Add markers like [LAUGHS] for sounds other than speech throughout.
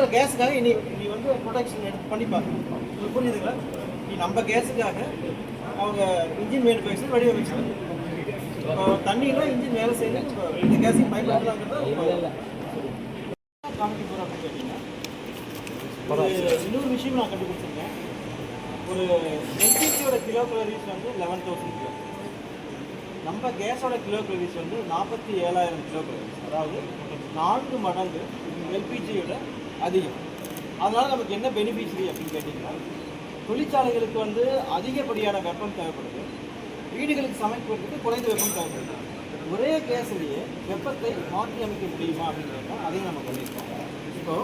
கொடுக்குற கேஸுக்காக இனி நீ வந்து ப்ரொடெக்ஷன் எடுத்து பண்ணி பார்க்கணும் உங்களுக்கு புரியுதுங்களா நீ நம்ம கேஸுக்காக அவங்க இன்ஜின் மேனுஃபேக்சர் வடிவமைச்சாங்க இப்போ தண்ணியில் இன்ஜின் வேலை இப்போ இந்த கேஸையும் பயன்படுத்தலாங்கிறத காமிக்க போகிறோம் அப்படின்னு கேட்டிங்கன்னா இன்னொரு விஷயம் நான் கண்டுபிடிச்சிருக்கேன். ஒரு எல்பிஜியோட கிலோ கலோரிஸ் வந்து லெவன் தௌசண்ட் கிலோ நம்ம கேஸோட கிலோ கலோரிஸ் வந்து நாற்பத்தி ஏழாயிரம் கிலோ கலோரிஸ் அதாவது நான்கு மடங்கு எல்பிஜியோட அதிகம். அதனால் நமக்கு என்ன பெனிஃபிஷரி அப்படின்னு கேட்டிங்கன்னா தொழிற்சாலைகளுக்கு வந்து அதிகப்படியான வெப்பம் தேவைப்படுது. வீடுகளுக்கு சமைக்கிறதுக்கு குறைந்த வெப்பம் தேவைப்படுது. ஒரே கேஸ்லேயே வெப்பத்தை மாற்றி அமைக்க முடியுமா அப்படின்னு கேட்டால் அதையும் நம்ம பண்ணியிருக்கோம் இப்போ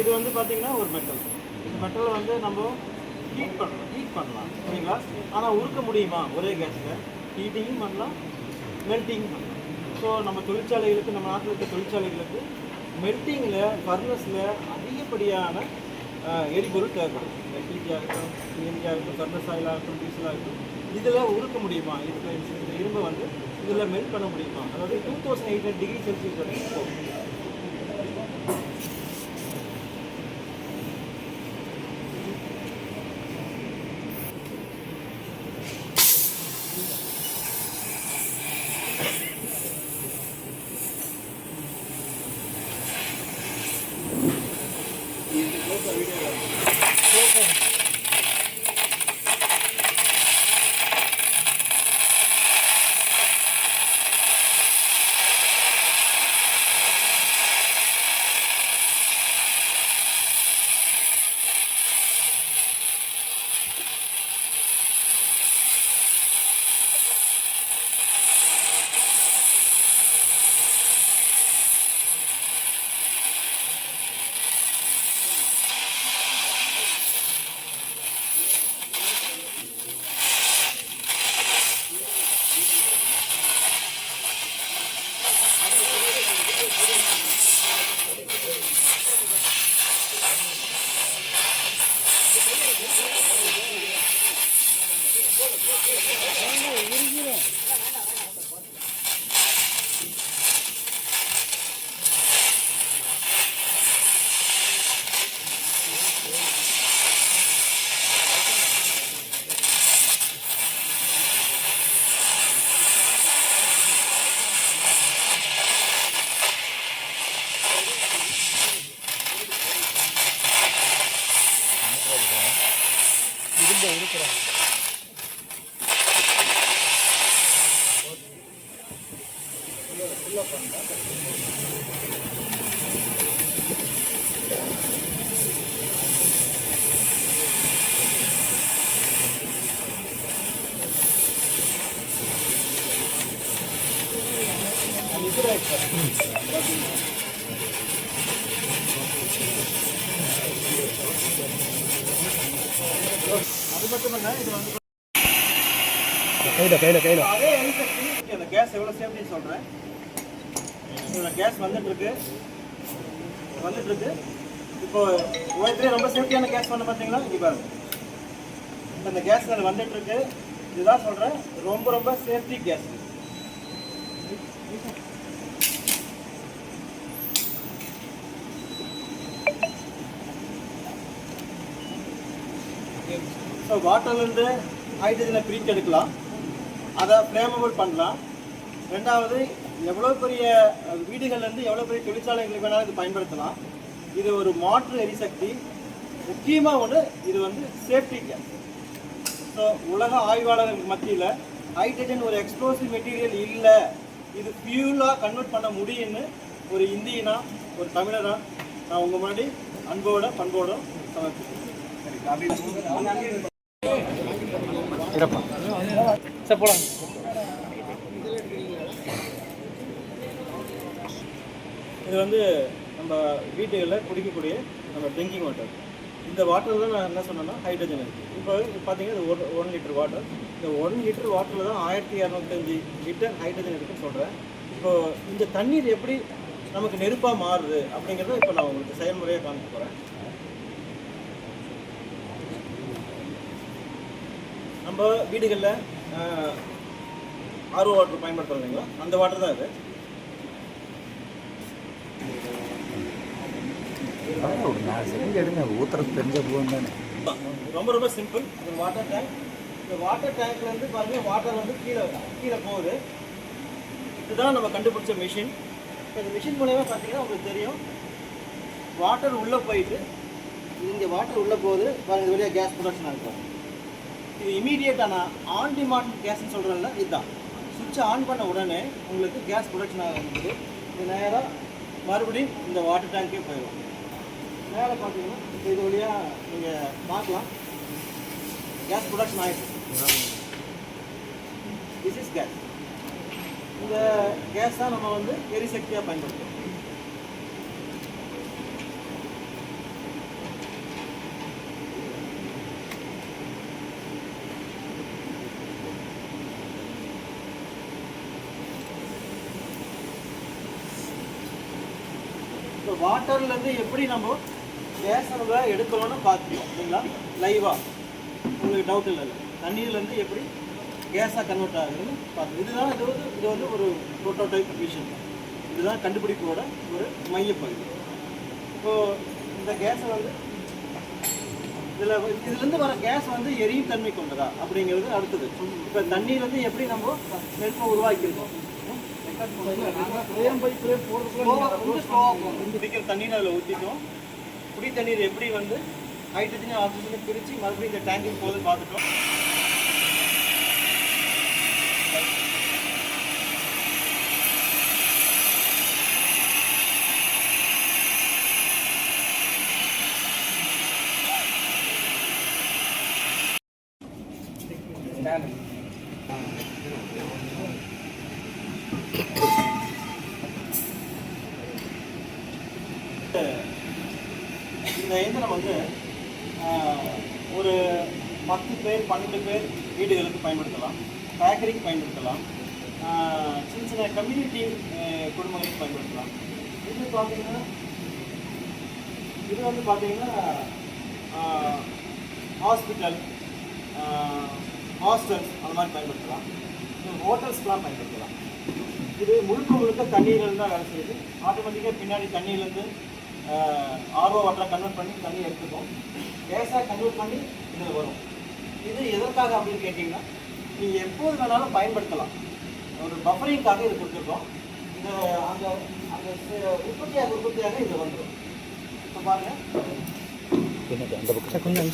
இது வந்து பார்த்தீங்கன்னா ஒரு மெட்டல் இந்த மெட்டலை வந்து நம்ம ஹீட் பண்ணலாம் ஹீட் பண்ணலாம். சரிங்களா ஆனால் உருக்க முடியுமா? ஒரே கேஸில் ஹீட்டிங்கும் பண்ணலாம் மெல்ட்டிங்கும் பண்ணலாம். ஸோ நம்ம தொழிற்சாலைகளுக்கு நம்ம நாட்டில் இருக்க தொழிற்சாலைகளுக்கு மெல்ட்டிங்கில் ஃபர்னஸில் அதிகப்படியான எரிபொருள் தேவைப்படும். எல்பிஜி ஆகட்டும் சிஎன்ஜி ஆகட்டும் ஃபர்னஸ் ஆயில் ஆகட்டும் டீசல் ஆகட்டும். இதில் உருக்க முடியுமா? இதுக்கு இந்த இரும்பை வந்து இதில் மெல்ட் பண்ண முடியுமா? அதாவது two thousand eight hundred degree Celsius வரைக்கும் போகும். Yeah. [LAUGHS] ಬಂದ வந்துட்டு இருக்கு இப்போ உலகத்துலேயே ரொம்ப சேஃப்டியான கேஸ் பண்ண பார்த்தீங்கன்னா இங்கே பாருங்க. இப்போ இந்த கேஸ் அதில் வந்துட்டு இருக்கு இதுதான் சொல்கிறேன் ரொம்ப ரொம்ப சேஃப்டி கேஸ். ஸோ வாட்டர்லேருந்து ஹைட்ரஜனை பிரித்து எடுக்கலாம். அதை ஃப்ளேமபிள் பண்ணலாம். ரெண்டாவது எவ்வளோ பெரிய வீடுகள்லேருந்து எவ்வளோ பெரிய தொழிற்சாலைகளுக்கு வேணாலும் இது பயன்படுத்தலாம். இது ஒரு மாற்று எரிசக்தி. முக்கியமாக ஒன்று இது வந்து சேஃப்டி கேஸ் ஸோ உலக ஆய்வாளர்களுக்கு மத்தியில் ஹைட்ரஜன் ஒரு எக்ஸ்ப்ளோசிவ் மெட்டீரியல் இல்லை. இது ஃபியூலாக கன்வெர்ட் பண்ண முடியும்னு ஒரு இந்தியனா ஒரு தமிழனா நான் உங்கள் முன்னாடி அன்போட பண்போட சமர்ப்பிக்கிறேன். போலாம் இது வந்து நம்ம வீட்டுகளில் குடிக்கக்கூடிய நம்ம ட்ரிங்கிங் வாட்டர் இந்த வாட்டரில் தான் நான் என்ன சொன்னேன்னா ஹைட்ரஜன் இருக்குது இப்போ பார்த்தீங்கன்னா இது ஒரு ஒன் லிட்டர் வாட்டர் இந்த ஒன் லிட்டர் வாட்டரில் தான் ஆயிரத்தி இரநூத்தஞ்சு லிட்டர் ஹைட்ரஜன் இருக்குன்னு சொல்கிறேன் இப்போ இந்த தண்ணீர் எப்படி நமக்கு நெருப்பாக மாறுது அப்படிங்கிறத இப்போ நான் உங்களுக்கு செயல்முறையாக காமிக்க போகிறேன் நம்ம வீடுகளில் ஆர்ஓ வாட்டர் பயன்படுத்துகிறோம் இல்லைங்களா? அந்த வாட்டர் தான் இது. செஞ்சு எடுங்க ஊத்துறது தெரிஞ்ச போகும் தானே ரொம்ப ரொம்ப சிம்பிள் இது வாட்டர் டேங்க் இந்த வாட்டர் டேங்க்லேருந்து பாருங்கள் வாட்டர் வந்து கீழே கீழே போகுது. இதுதான் நம்ம கண்டுபிடிச்ச மிஷின் இப்போ இந்த மிஷின் மூலயமா பார்த்தீங்கன்னா உங்களுக்கு தெரியும். வாட்டர் உள்ளே போயிட்டு இங்கே வாட்டர் உள்ளே போகுது. பாருங்கள் இது வழியாக கேஸ் ப்ரொடக்ஷன் இருக்கும் இது இமீடியட்டாக நான் ஆன் டிமாண்ட் கேஸ்ன்னு சொல்கிறேன்ல இதுதான். சுவிட்சை ஆன் பண்ண உடனே உங்களுக்கு கேஸ் ப்ரொடக்ஷன் ஆகும் இது நேராக மறுபடியும் இந்த வாட்டர் டேங்க்கே போயிடும். மேலே பார்த்தீங்கன்னா இப்போ இது வழியாக நீங்கள் பார்க்கலாம். கேஸ் ப்ரொடக்ஷன் ஆகிடுச்சு திஸ் இஸ் கேஸ் இந்த கேஸ் தான் நம்ம வந்து எரிசக்தியாக பயன்படுத்துகிறோம் இப்போ வாட்டர்லேருந்து எப்படி நம்ம கேஸ் நம்ம எடுக்கிறோம்னு பார்த்துக்கோம் சரிங்களா லைவாக உங்களுக்கு டவுட் இல்லை தண்ணீர்லேருந்து எப்படி கேஸாக கன்வெர்ட் ஆகுதுன்னு பார்த்து இதுதான் இது வந்து இது வந்து ஒரு ப்ரோட்டோடைப் மிஷின் தான் இதுதான் கண்டுபிடிப்போட ஒரு மையப்பகுதி. இப்போது இந்த கேஸை வந்து இதில் இதுலேருந்து வர கேஸ் வந்து எரியும் தன்மை கொண்டதா அப்படிங்கிறது அடுத்தது. இப்போ தண்ணீர்லேருந்து எப்படி நம்ம நெருப்பை உருவாக்கியிருக்கோம்? தண்ணீர் அதில் ஊற்றிட்டோம் குடி தண்ணீர் எப்படி வந்து ஹைட்ரஜன் ஆக்சிஜனை பிரித்து மறுபடியும் இந்த டேங்குக்கு போது பார்த்துட்டோம் இந்த இயந்திரம் வந்து ஆஹ், ஒரு பத்து பேர் பன்னெண்டு பேர் வீடுகளுக்கு பயன்படுத்தலாம் பேக்கரிக்கு பயன்படுத்தலாம் சின்ன சின்ன கம்யூனிட்டி குடும்பங்களுக்கு பயன்படுத்தலாம். இது பார்த்தீங்கன்னா இது வந்து பார்த்தீங்கன்னா ஹாஸ்பிட்டல் ஹாஸ்டல்ஸ் அந்த மாதிரி பயன்படுத்தலாம். இது ஹோட்டல்ஸ்க்கெலாம் பயன்படுத்தலாம். இது முழுக்க முழுக்க தண்ணீரில் தான் வேலை செய்யுது. ஆட்டோமேட்டிக்காக பின்னாடி தண்ணியிலேருந்து ஆர்வ வாட்டரை கன்வெர்ட் பண்ணி தண்ணி எடுத்துக்கும் கேஸாக கன்வெர்ட் பண்ணி இதில் வரும். இது எதற்காக அப்படின்னு கேட்டிங்கன்னா நீங்கள் எப்போது வேணாலும் பயன்படுத்தலாம். ஒரு பஃபரிங்காக இது கொடுத்துருக்கோம். இந்த அந்த அந்த உற்பத்தியாக உற்பத்தியாக இது வந்துடும் இப்போ பாருங்கள் அந்த பக்கம்? கொஞ்சம்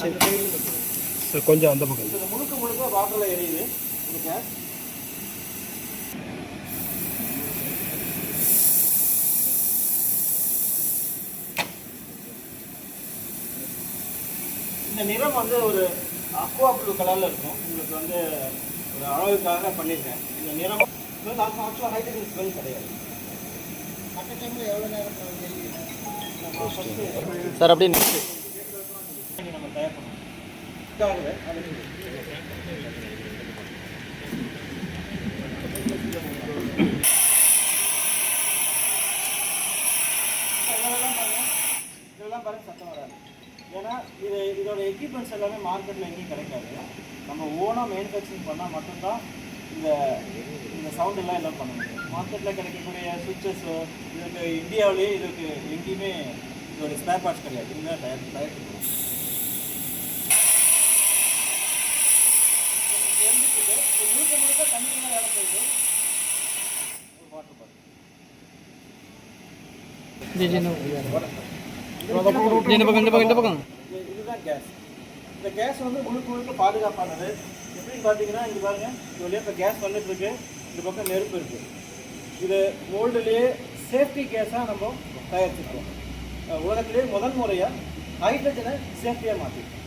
கொஞ்சம் அந்த பக்கம். இது முழுக்க முழுக்க வாட்டரில் எரியுது. கேஸ் இந்த நிறம் வந்து ஒரு அக்வா ப்ளூ கலரில் இருக்கும். உங்களுக்கு வந்து ஒரு அழகுக்காக பண்ணியிருக்கேன். இந்த நிறம் வந்து ஆக்சுவலாக ஹைட்ரஜன் ஸ்மெல் கிடையாது. மற்ற டைமில் எவ்வளோ நேரம் சார் அப்படியே. நம்ம தயார் பாருங்க. இதெல்லாம் பாருங்க சத்தம் வராது. ஏன்னா இது இதோட எக்யூப்மெண்ட்ஸ் எல்லாமே மார்க்கெட்டில் எங்கேயும் கிடைக்காது. நம்ம ஓனாக மேனுஃபேக்சரிங் பண்ணால் மட்டும்தான் இந்த இந்த சவுண்ட் எல்லாம் எல்லாம் பண்ண முடியும். மார்க்கெட்டில் கிடைக்கக்கூடிய சுவிட்சஸ் இதுக்கு இந்தியாவிலேயே இதுக்கு எங்கேயுமே இதோட ஸ்பேர் பார்ட்ஸ் கிடையாது. இதுதான் தயார் தயாரிக்கணும் இது இருந்துட்டு இது முழுக்க முழுக்க தண்ணியில் வேலை செய்யுது ஒரு வாட்டர் பாட்டில் இந்த பக்கம் இந்த பக்கம் இந்த பக்கம். இதுதான் கேஸ் இந்த கேஸ் வந்து முழுக்க முழுக்க பாதுகாப்பானது. எப்படின்னு பார்த்தீங்கன்னா இங்கே பாருங்கள் இது வழியாக இப்போ கேஸ் வந்துட்டு இருக்கு. இந்த பக்கம் நெருப்பு இருக்கு. இது வேர்ல்டுலேயே சேஃப்டி கேஸாக நம்ம தயாரிச்சிருக்கோம். உலகத்திலேயே முதல் முறையாக ஹைட்ரஜனை சேஃப்டியாக மாற்றிருக்கோம்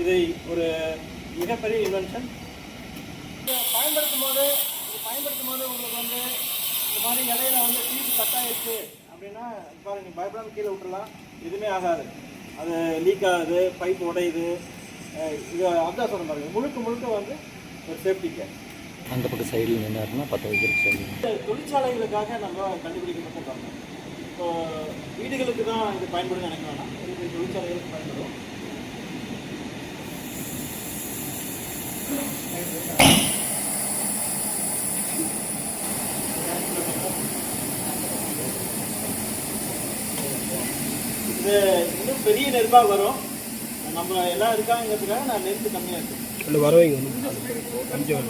இதை ஒரு மிகப்பெரிய இன்வென்ஷன் பயன்படுத்தும் போது பயன்படுத்தும் போது உங்களுக்கு வந்து இந்த மாதிரி இடையில வந்து டியூப் கட்டாயிருக்கு அப்படின்னா பாருங்க பயப்படாம கீழே விட்டுறலாம். எதுவுமே ஆகாது. அது லீக் ஆகுது பைப் உடையுது. இது அதான் சொல்ல பாருங்க முழுக்க முழுக்க வந்து ஒரு சேஃப்டி கேர் அந்த பக்கம் சைடில் நின்னாருன்னா பற்ற வைக்கிறதுக்கு சொல்லுங்க. தொழிற்சாலைகளுக்காக நம்ம கண்டுபிடிக்கப்பட்ட காரணம் இப்போ வீடுகளுக்கு தான் இது பயன்படும் நினைக்க வேணாம். இது தொழிற்சாலைகளுக்கு பயன்படும். இது இன்னும் பெரிய நெருப்பாக வரும். நம்ம எல்லாம் இருக்காங்கிறதுக்காக நான் நெருப்பு கம்மியாக இருக்கு. இல்லை வர வைங்க கொஞ்சம்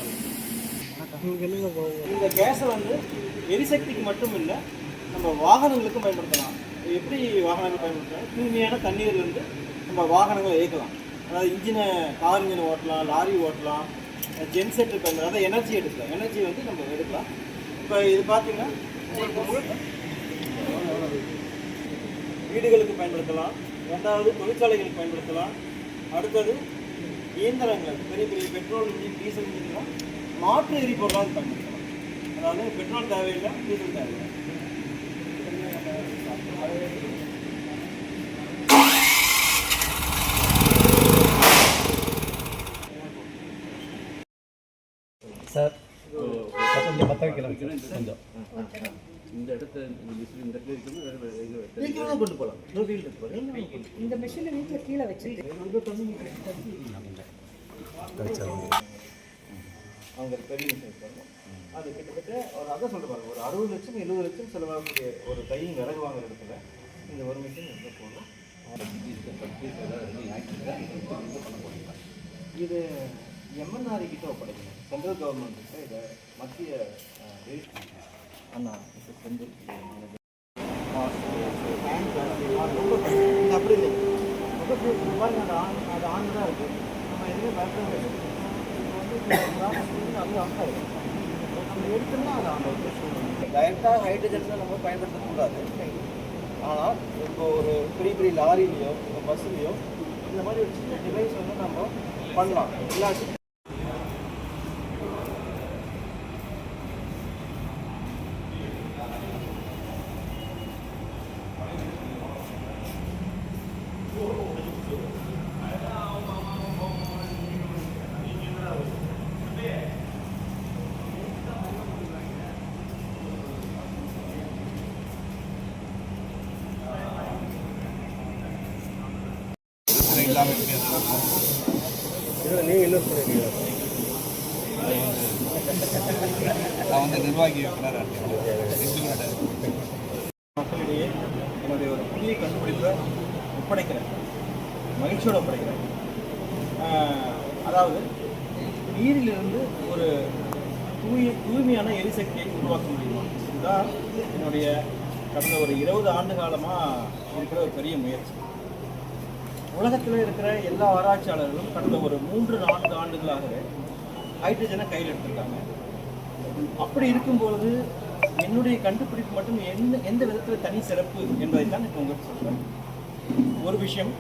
இந்த கேஸை வந்து எரிசக்திக்கு மட்டும் இல்லை நம்ம வாகனங்களுக்கும் பயன்படுத்தலாம். இது எப்படி வாகனங்கள் பயன்படுத்தலாம்? தூய்மையான தண்ணீர்லேருந்து நம்ம வாகனங்களை இயக்கலாம். அதாவது இன்ஜினை கார் இன்ஜினை ஓட்டலாம் லாரி ஓட்டலாம் ஜென்செட் பயன்படுத்த அதாவது எனர்ஜி எடுக்கலாம். எனர்ஜி வந்து நம்ம எடுக்கலாம். இப்போ இது பார்த்தீங்கன்னா வீடுகளுக்கு பயன்படுத்தலாம். ரெண்டாவது தொழிற்சாலைகளுக்கு பயன்படுத்தலாம். அடுத்தது இயந்திரங்கள் பெரிய பெரிய பெட்ரோல் இன்ஜின் டீசல் இன்ஜின்லாம் மாற்று எரிபொருளாக பயன்படுத்தலாம். அதாவது பெட்ரோல் தேவையில்லை டீசல் தேவையில்லை. சார் கொஞ்சம் பற்ற வைக்கலாம் கொஞ்சம் இந்த இடத்த இந்த மிஷின் இந்த இடத்துல இருக்குது வேறு வேறு எங்கே கொண்டு போகலாம் பாருங்க. நீங்களும் கொண்டு போகலாம். இந்த மிஷினை வீட்டில் கீழே வச்சுட்டு அவங்க பெரிய இருப்பாங்க. அது கிட்டத்தட்ட ஒரு அதான் பாருங்க. ஒரு அறுபது லட்சம் எழுபது லட்சம் செலவாகக்கூடிய ஒரு கையும் விறகு வாங்குற இடத்துல இந்த ஒரு மிஷின் எங்கே போகணும் இது எம்என்ஆர் கிட்ட ஒப்படைக்கணும். சென்ட்ரல் கவர்மெண்ட் இதை மத்திய அண்ணா இப்போ செந்தில் manager. ஆ, bank ஆ, ரொம்ப இது அப்படி இல்லை ரொம்ப இது பாருங்க அது ஆன் அது ஆன் தான் இருக்குது நம்ம எதுவுமே பயப்பட முடியாது இப்போ வந்து இந்த process வந்து அப்படியே off ஆயிடும். நம்ம எடுத்தோம்னா அது ஆன் ஆகும் டைரெக்டாக ஹைட்ரஜன் நம்ம பயன்படுத்தக்கூடாது. ஆனால் இப்போ ஒரு பெரிய பெரிய லாரிலையோ இப்போ பஸ்ஸுலையோ இந்த மாதிரி ஒரு சின்ன டிவைஸ் வந்து நம்ம பண்ணலாம். இல்லாட்டி நான் வந்து நிர்வாகி இயக்குனர் மக்களிடையே என்னுடைய ஒரு புதிய கண்டுபிடிப்பை ஒப்படைக்கிறேன். மகிழ்ச்சியோடு ஒப்படைக்கிறேன். அதாவது நீரிலிருந்து ஒரு தூய தூய்மையான எரிசக்தியை உருவாக்க முடியுமா? இதுதான் என்னுடைய கடந்த ஒரு இருபது ஆண்டு காலமாக இருக்கிற ஒரு பெரிய முயற்சி. உலகத்தில் இருக்கிற எல்லா ஆராய்ச்சியாளர்களும் கடந்த ஒரு மூன்று நான்கு ஆண்டுகளாகவே ஹைட்ரஜனை கையில் எடுத்திருக்காங்க. அப்படி இருக்கும்பொழுது என்னுடைய கண்டுபிடிப்பு மட்டும் என்ன எந்த விதத்தில் தனி சிறப்பு என்பதை தான் இப்போ உங்களுக்கு சொல்கிறேன் ஒரு விஷயம்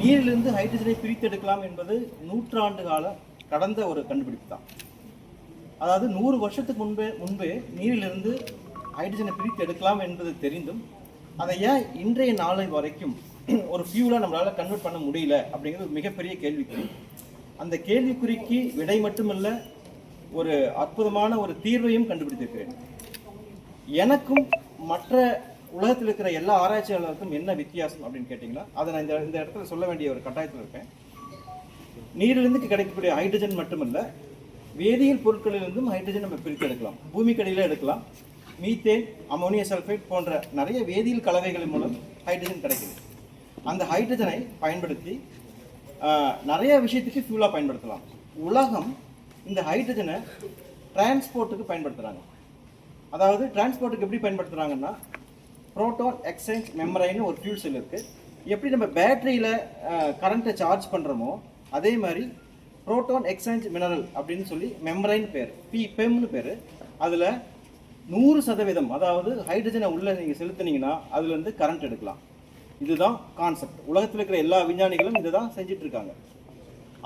நீரிலிருந்து ஹைட்ரஜனை பிரித்தெடுக்கலாம் என்பது நூற்றாண்டு கால கடந்த ஒரு கண்டுபிடிப்பு தான். அதாவது நூறு வருஷத்துக்கு முன்பே முன்பே நீரிலிருந்து ஹைட்ரஜனை பிரித்து எடுக்கலாம் என்பது தெரிந்தும் அதை ஏன் இன்றைய நாளை வரைக்கும் [CLEARS THROAT] ஒரு ஃபியூலாக நம்மளால் கன்வெர்ட் பண்ண முடியல அப்படிங்கிறது ஒரு மிகப்பெரிய கேள்விக்குறி. அந்த கேள்விக்குறிக்கு விடை மட்டுமல்ல ஒரு அற்புதமான ஒரு தீர்வையும் கண்டுபிடித்திருக்கிறேன். எனக்கும் மற்ற உலகத்தில் இருக்கிற எல்லா ஆராய்ச்சியாளருக்கும் என்ன வித்தியாசம் அப்படின்னு கேட்டிங்கன்னா அதை நான் இந்த இந்த இடத்துல சொல்ல வேண்டிய ஒரு கட்டாயத்தில் இருக்கேன். நீரிலிருந்து கிடைக்கக்கூடிய ஹைட்ரஜன் மட்டுமல்ல வேதியியல் பொருட்களிலிருந்தும் ஹைட்ரஜன் நம்ம பிரித்து எடுக்கலாம். பூமிக்கடியில் எடுக்கலாம். மீத்தேன் அமோனிய சல்ஃபைட் போன்ற நிறைய வேதியியல் கலவைகள் மூலம் ஹைட்ரஜன் கிடைக்குது. அந்த ஹைட்ரஜனை பயன்படுத்தி நிறைய விஷயத்துக்கு ஃபியூலாக பயன்படுத்தலாம். உலகம் இந்த ஹைட்ரஜனை டிரான்ஸ்போர்ட்டுக்கு பயன்படுத்துகிறாங்க அதாவது டிரான்ஸ்போர்ட்டுக்கு எப்படி பயன்படுத்துகிறாங்கன்னா ப்ரோட்டான் எக்ஸ்சேஞ்ச் மெமரைன்னு ஒரு ஃபியூல் செல் இருக்குது எப்படி நம்ம பேட்டரியில் கரண்ட்டை சார்ஜ் பண்ணுறோமோ அதே மாதிரி ப்ரோட்டான் எக்ஸ்சேஞ்ச் மினரல் அப்படின்னு சொல்லி மெமரைன்னு பேர். பி பெம்னு பேர். அதில் நூறு சதவீதம் அதாவது ஹைட்ரஜனை உள்ளே நீங்கள் செலுத்துனீங்கன்னா அதுலேருந்து கரண்ட் எடுக்கலாம். இதுதான் கான்செப்ட் உலகத்தில் இருக்கிற எல்லா விஞ்ஞானிகளும் இதை தான் செஞ்சுட்டு இருக்காங்க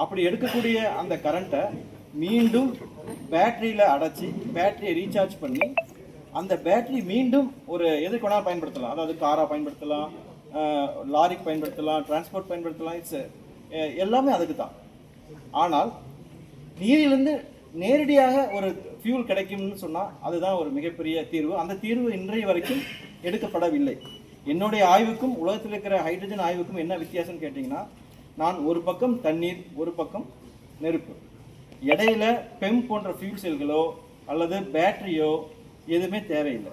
அப்படி எடுக்கக்கூடிய அந்த கரண்ட்டை மீண்டும் பேட்டரியில் அடைச்சி பேட்டரியை ரீசார்ஜ் பண்ணி அந்த பேட்டரி மீண்டும் ஒரு எதுக்கு வேணாலும் பயன்படுத்தலாம். அதாவது காராக பயன்படுத்தலாம் லாரிக்கு பயன்படுத்தலாம் டிரான்ஸ்போர்ட் பயன்படுத்தலாம் இட்ஸ் எல்லாமே அதுக்கு தான். ஆனால் நீரிலிருந்து நேரடியாக ஒரு ஃபியூல் கிடைக்கும்னு சொன்னால் அதுதான் ஒரு மிகப்பெரிய தீர்வு. அந்த தீர்வு இன்றைய வரைக்கும் எடுக்கப்படவில்லை. என்னுடைய ஆய்வுக்கும் உலகத்தில் இருக்கிற ஹைட்ரஜன் ஆய்வுக்கும் என்ன வித்தியாசம்னு கேட்டிங்கன்னா நான் ஒரு பக்கம் தண்ணீர் ஒரு பக்கம் நெருப்பு. இடையில பெம் போன்ற ஃபியூல் செல்களோ அல்லது பேட்டரியோ எதுவுமே தேவையில்லை.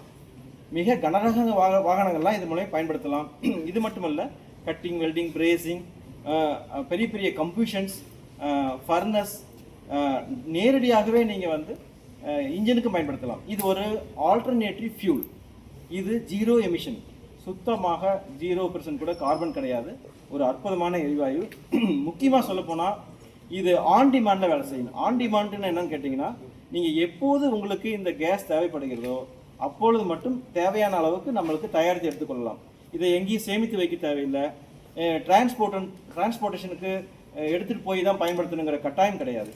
மிக கனரக வாக வாகனங்கள்லாம் இது மூலம் பயன்படுத்தலாம். [CLEARS THROAT] இது மட்டுமல்ல கட்டிங் வெல்டிங் பிரேசிங் பெரிய பெரிய கம்ப்யூஷன்ஸ் ஃபர்னஸ் நேரடியாகவே நீங்கள் வந்து இன்ஜினுக்கும் பயன்படுத்தலாம். இது ஒரு ஆல்டர்னேட்டிவ் ஃபியூல் இது ஜீரோ எமிஷன் சுத்தமாக ஜீரோ பெர்சன்ட் கூட கார்பன் கிடையாது. ஒரு அற்புதமான எரிவாயு. [CLEARS THROAT] முக்கியமாக சொல்லப்போனால் இது ஆன் டிமாண்டில் வேலை செய்யணும் ஆன் டிமாண்டுன்னு என்னன்னு கேட்டிங்கன்னா நீங்கள் எப்போது உங்களுக்கு இந்த கேஸ் தேவைப்படுகிறதோ அப்பொழுது மட்டும் தேவையான அளவுக்கு நம்மளுக்கு தயாரித்து எடுத்துக்கொள்ளலாம் இதை எங்கேயும் சேமித்து வைக்க தேவையில்லை. டிரான்ஸ்போர்ட் டிரான்ஸ்போர்ட்டேஷனுக்கு எடுத்துகிட்டு போய் தான் பயன்படுத்தணுங்கிற கட்டாயம் கிடையாது.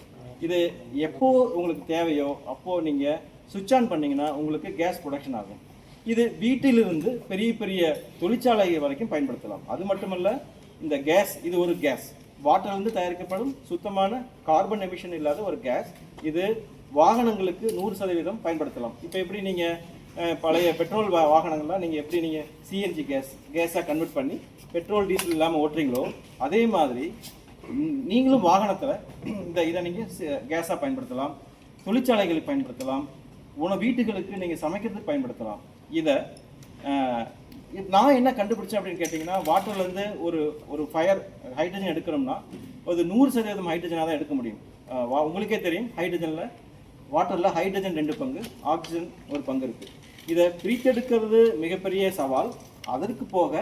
இது எப்போ உங்களுக்கு தேவையோ அப்போது நீங்கள் சுவிட்ச் ஆன் பண்ணிங்கன்னா உங்களுக்கு கேஸ் ப்ரொடக்ஷன் ஆகும். இது வீட்டிலிருந்து பெரிய பெரிய தொழிற்சாலை வரைக்கும் பயன்படுத்தலாம். அது மட்டுமல்ல இந்த கேஸ் இது ஒரு கேஸ். வாட்டர்லேருந்து தயாரிக்கப்படும் சுத்தமான கார்பன் எமிஷன் இல்லாத ஒரு கேஸ். இது வாகனங்களுக்கு நூறு சதவீதம் பயன்படுத்தலாம். இப்போ எப்படி நீங்கள் பழைய பெட்ரோல் வா வாகனங்கள்லாம் நீங்கள் எப்படி நீங்கள் சிஎன்ஜி கேஸ் கேஸாக கன்வெர்ட் பண்ணி பெட்ரோல் டீசல் இல்லாமல் ஓட்டுறீங்களோ அதே மாதிரி நீங்களும் வாகனத்தில் இந்த இதை நீங்கள் கேஸாக பயன்படுத்தலாம். தொழிற்சாலைகளுக்கு பயன்படுத்தலாம். உணவு வீட்டுகளுக்கு நீங்கள் சமைக்கிறதுக்கு பயன்படுத்தலாம். இதை இது நான் என்ன கண்டுபிடிச்சேன் அப்படின்னு கேட்டிங்கன்னா வாட்டர்லேருந்து ஒரு ஒரு ஃபயர் ஹைட்ரஜன் எடுக்கிறோம்னா அது நூறு சதவீதம் ஹைட்ரஜனாக தான் எடுக்க முடியும். வா- உங்களுக்கே தெரியும் ஹைட்ரஜனில் வாட்டரில் ஹைட்ரஜன் ரெண்டு பங்கு ஆக்சிஜன் ஒரு பங்கு இருக்குது இதை பிரித்தெடுக்கிறது மிகப்பெரிய சவால். அதற்கு போக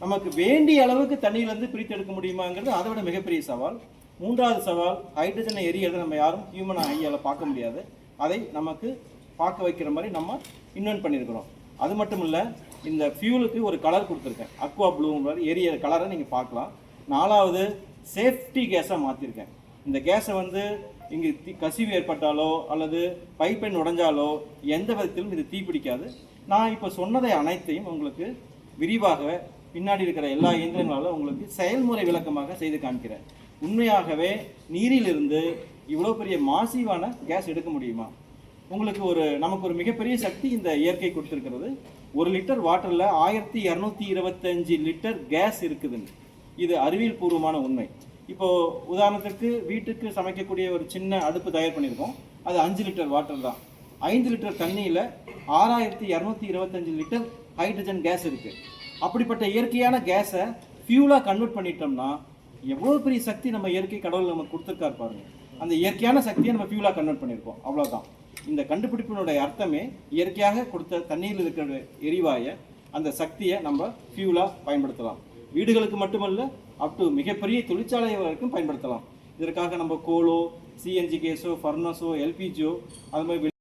நமக்கு வேண்டிய அளவுக்கு தண்ணியிலேருந்து பிரித்தெடுக்க முடியுமாங்கிறது அதை விட மிகப்பெரிய சவால். மூன்றாவது சவால் ஹைட்ரஜனை எரியறதை நம்ம யாரும் ஹியூமன் ஐயால் பார்க்க முடியாது. அதை நமக்கு பார்க்க வைக்கிற மாதிரி நம்ம இன்வென்ட் பண்ணியிருக்கிறோம். அது மட்டும் இல்லை இந்த ஃபியூலுக்கு ஒரு கலர் கொடுத்துருக்கேன். அக்வா ப்ளூ எரிய கலரை நீங்கள் பார்க்கலாம். நாலாவது சேஃப்டி கேஸாக மாற்றிருக்கேன் இந்த கேஸை வந்து இங்கே தீ கசிவு ஏற்பட்டாலோ அல்லது பைப்பெண் உடைஞ்சாலோ எந்த விதத்திலும் இது தீப்பிடிக்காது நான் இப்போ சொன்னதை அனைத்தையும் உங்களுக்கு விரிவாக பின்னாடி இருக்கிற எல்லா இயந்திரங்களாலும் உங்களுக்கு செயல்முறை விளக்கமாக செய்து காண்கிறேன். உண்மையாகவே நீரிலிருந்து இவ்வளோ பெரிய மாசிவான கேஸ் எடுக்க முடியுமா? உங்களுக்கு ஒரு நமக்கு ஒரு மிகப்பெரிய சக்தி இந்த இயற்கை கொடுத்துருக்கிறது. ஒரு லிட்டர் வாட்டரில் ஆயிரத்தி இரநூத்தி இருபத்தஞ்சு லிட்டர் கேஸ் இருக்குதுன்னு இது அறிவியல் பூர்வமான உண்மை. இப்போது உதாரணத்துக்கு வீட்டுக்கு சமைக்கக்கூடிய ஒரு சின்ன அடுப்பு தயார் பண்ணியிருக்கோம். அது அஞ்சு லிட்டர் வாட்டர் தான். ஐந்து லிட்டர் தண்ணியில் ஆறாயிரத்தி இரநூத்தி இருபத்தஞ்சு லிட்டர் ஹைட்ரஜன் கேஸ் இருக்குது அப்படிப்பட்ட இயற்கையான கேஸை ஃபியூலாக கன்வெர்ட் பண்ணிட்டோம்னா எவ்வளோ பெரிய சக்தி நம்ம இயற்கை கடவுள் நம்ம கொடுத்துருக்காரு பாருங்க. அந்த இயற்கையான சக்தியை நம்ம ஃபியூலாக கன்வெர்ட் பண்ணியிருக்கோம். அவ்வளோதான் இந்த கண்டுபிடிப்பினுடைய அர்த்தமே இயற்கையாக கொடுத்த தண்ணீரில் இருக்கிற எரிவாயை அந்த சக்தியை நம்ம ஃபியூலாக பயன்படுத்தலாம். வீடுகளுக்கு மட்டுமல்ல அப் டு மிகப்பெரிய தொழிற்சாலை வரைக்கும் பயன்படுத்தலாம். இதற்காக நம்ம கோலோ சிஎன்ஜி கேஸோ ஃபர்னஸோ எல்பிஜியோ அது மாதிரி